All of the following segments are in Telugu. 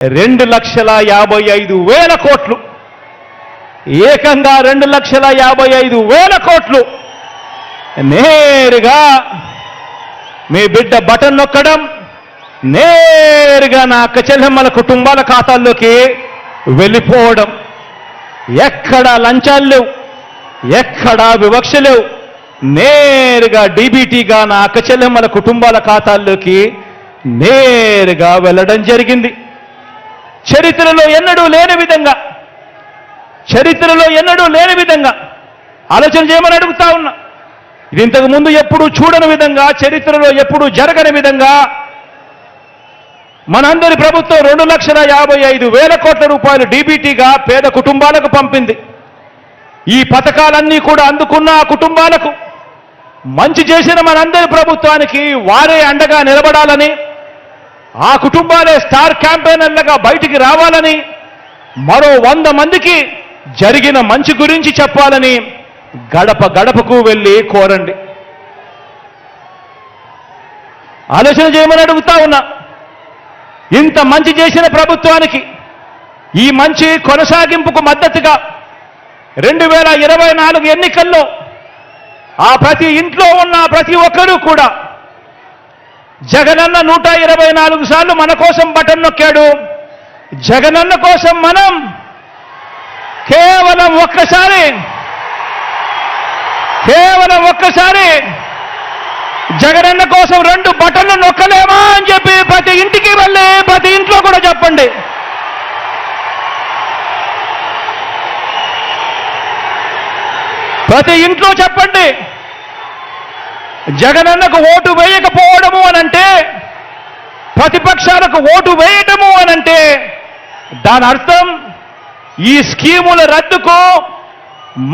రెండు లక్షల యాభై ఐదు వేల కోట్లు. ఏకంగా రెండు లక్షల యాభై ఐదు వేల కోట్లు. నేరుగా మీ బిడ్డ బటన్ నొక్కడం నేరుగా నా అక్క చెల్లెమ్మల కుటుంబాల ఖాతాల్లోకి వెళ్ళిపోవడం. ఎక్కడా లంచాలు లేవు ఎక్కడా వివక్ష లేవు. నేరుగా డీబీటీగా నా అక్క చెల్లెమ్మల కుటుంబాల ఖాతాల్లోకి నేరుగా వెళ్ళడం జరిగింది. చరిత్రలో ఎన్నడూ లేని విధంగా చరిత్రలో ఎన్నడూ లేని విధంగా ఆలోచన చేయమని అడుగుతా ఉన్నా. ఇది ఇంతకు ముందు ఎప్పుడు చూడని విధంగా చరిత్రలో ఎప్పుడు జరగని విధంగా మనందరి ప్రభుత్వం రెండు లక్షల యాభై ఐదు వేల కోట్ల రూపాయలు డీబీటీగా పేద కుటుంబాలకు పంపింది. ఈ పథకాలన్నీ కూడా అందుకున్న ఆ కుటుంబాలకు మంచి చేసిన మనందరి ప్రభుత్వానికి వారే అండగా నిలబడాలని ఆ కుటుంబాలే స్టార్ క్యాంపెయినర్లుగా బయటికి రావాలని మరో వంద మందికి జరిగిన మంచి గురించి చెప్పాలని గడప గడపకు వెళ్ళి కోరండి. ఆలోచన చేయమని అడుగుతా ఉన్నా. ఇంత మంచి చేసిన ప్రభుత్వానికి ఈ మంచి కొనసాగింపుకు మద్దతుగా రెండు వేల ఇరవై నాలుగు ఎన్నికల్లో ఆ ప్రతి ఇంట్లో ఉన్న ప్రతి ఒక్కరూ కూడా జగనన్న నూట ఇరవై నాలుగు సార్లు మన కోసం బటన్ నొక్కాడు. జగనన్న కోసం మనం కేవలం ఒక్కసారి కేవలం ఒక్కసారి జగనన్న కోసం రెండు బటన్లు నొక్కలేమా అని చెప్పి ప్రతి ఇంటికి వెళ్ళి ప్రతి ఇంట్లో కూడా చెప్పండి. ప్రతి ఇంట్లో చెప్పండి. జగనన్నకు ఓటు వేయకపోవడము అనంటే ప్రతిపక్షాలకు ఓటు వేయటము అనంటే దాని అర్థం ఈ స్కీముల రద్దుకు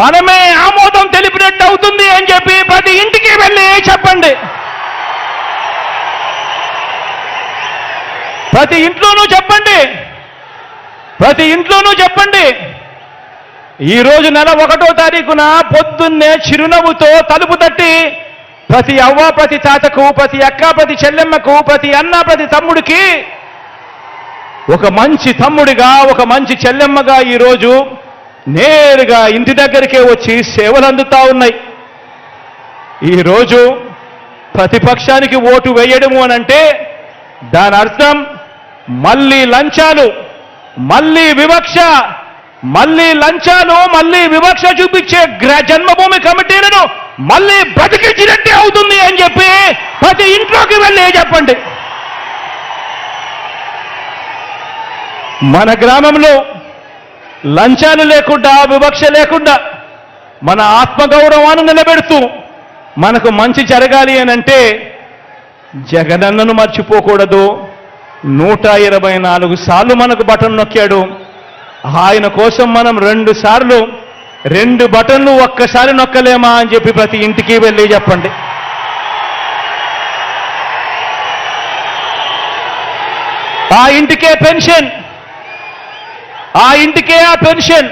మనమే ఆమోదం తెలిపినట్టు అవుతుంది అని చెప్పి ప్రతి ఇంటికి వెళ్ళి చెప్పండి. ప్రతి ఇంట్లోనూ చెప్పండి. ప్రతి ఇంట్లోనూ చెప్పండి. ఈ రోజు నెల ఒకటో తారీఖున పొద్దున్నే చిరునవ్వుతో తలుపు తట్టి ప్రతి అవ్వ ప్రతి తాతకు ప్రతి అక్క ప్రతి చెల్లెమ్మకు ప్రతి అన్న ప్రతి తమ్ముడికి ఒక మంచి తమ్ముడిగా ఒక మంచి చెల్లెమ్మగా ఈరోజు నేరుగా ఇంటి దగ్గరికే వచ్చి సేవలు అందుతా ఉన్నాయి. ఈరోజు ప్రతిపక్షానికి ఓటు వేయడము అనంటే దాని అర్థం మళ్ళీ లంచాలు మళ్ళీ వివక్ష మళ్ళీ లంచాలు మళ్ళీ వివక్ష చూపించే జన్మభూమి కమిటీ మళ్ళీ బ్రతికించినట్టే అవుతుంది అని చెప్పి ప్రతి ఇంట్లోకి వెళ్ళి చెప్పండి? మన గ్రామంలో లంచాలు లేకుండా వివక్ష లేకుండా మన ఆత్మగౌరవాన్ని నిలబెడుతూ మనకు మంచి జరగాలి అని అంటే జగనన్నను మర్చిపోకూడదు. నూట ఇరవై నాలుగు సార్లు మనకు బటన్ నొక్కాడు. ఆయన కోసం మనం రెండు సార్లు రెండు బటన్లు ఒక్కసారి నొక్కలేమా అని చెప్పి ప్రతి ఇంటికి వెళ్ళి చెప్పండి. ఆ ఇంటికే పెన్షన్. ఆ ఇంటికే ఆ పెన్షన్.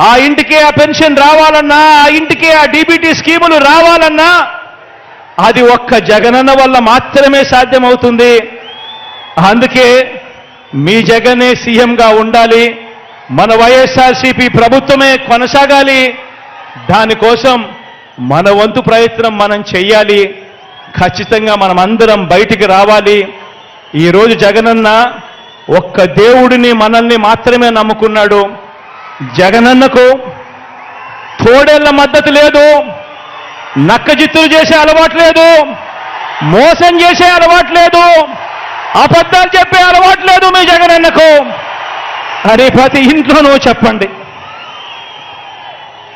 ఆ ఇంటికే ఆ పెన్షన్ రావాలన్నా ఆ ఇంటికే ఆ డీబీటీ స్కీములు రావాలన్నా అది ఒక్క జగనన్న వల్ల మాత్రమే సాధ్యమవుతుంది. అందుకే మీ జగనే సీఎంగా ఉండాలి. మన వైఎస్ఆర్సీపీ ప్రభుత్వమే కొనసాగాలి. దానికోసం మన వంతు ప్రయత్నం మనం చెయ్యాలి. ఖచ్చితంగా మనం అందరం బయటికి రావాలి. ఈరోజు జగనన్న ఒక్క దేవుడిని మనల్ని మాత్రమే నమ్ముకున్నాడు. జగనన్నకు తోడేళ్ళ మద్దతు లేదు. నక్కజిత్తులు చేసే అలవాటు లేదు. మోసం చేసే అలవాటు లేదు. అబద్ధాలు చెప్పే అలవాటు లేదు మీ జగనన్నకు. అరే ప్రతి ఇంట్లోనూ చెప్పండి.